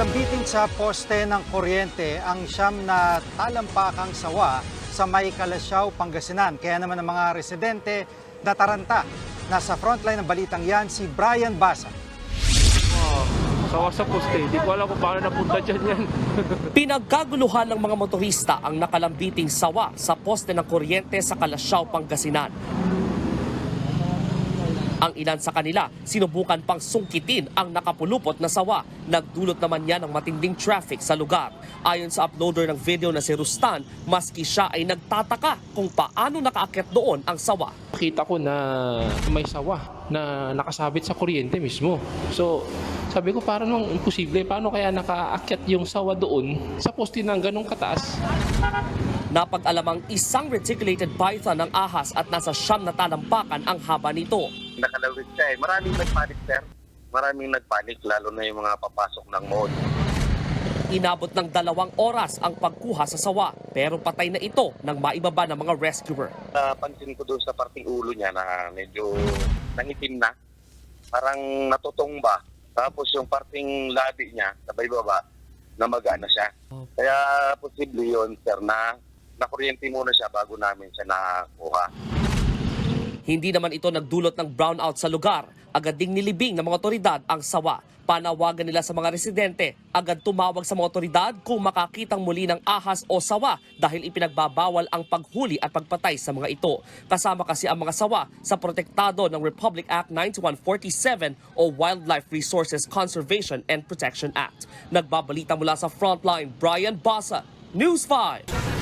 Nalambitin sa poste ng kuryente ang siyam na talampakang sawa sa may Kalasyaw, Pangasinan. Kaya naman ang mga residente nataranta. Nasa frontline ng balitang yan si Brian Basa. Sawa sa poste. Hindi ko alam kung paano napunta dyan yan. Pinagkaguluhan ng mga motorista ang nakalambiting sawa sa poste ng kuryente sa Kalasyaw, Pangasinan. Ang ilan sa kanila sinubukan pang sungkitin ang nakapulupot na sawa. Nagdulot naman yan ng matinding traffic sa lugar. Ayon sa uploader ng video na si Rustan, maski siya ay nagtataka kung paano nakaakyat doon ang sawa. Nakita ko na may sawa na nakasabit sa kuryente mismo. So, sabi ko parang nung imposible. Paano kaya nakaakyat yung sawa doon sa poste ng ganong kataas? Napag-alamang isang reticulated python ng ahas at nasa siyam na talampakan ang haba nito. nakalawit siya eh. Maraming nagpanik, sir. Maraming nagpanik, lalo na yung mga papasok ng mall. Inabot ng dalawang oras ang pagkuha sa sawa pero patay na ito nang maibaba ng mga rescuer. Napansin ko doon sa parting ulo niya na medyo nangitim na. Parang natutumba. Tapos yung parting labi niya, sabay baba, namaga na siya. Kaya posible yun, sir, na nakuryente muna siya bago namin siya nakuha. Hindi naman ito nagdulot ng brownout sa lugar. Agad ding nilibing ng mga otoridad ang sawa. Panawagan nila sa mga residente, agad tumawag sa mga otoridad kung makakitang muli ng ahas o sawa dahil ipinagbabawal ang paghuli at pagpatay sa mga ito. Kasama kasi ang mga sawa sa protektado ng Republic Act 9147 o Wildlife Resources Conservation and Protection Act. Nagbabalita mula sa Frontline, Brian Basa, News 5.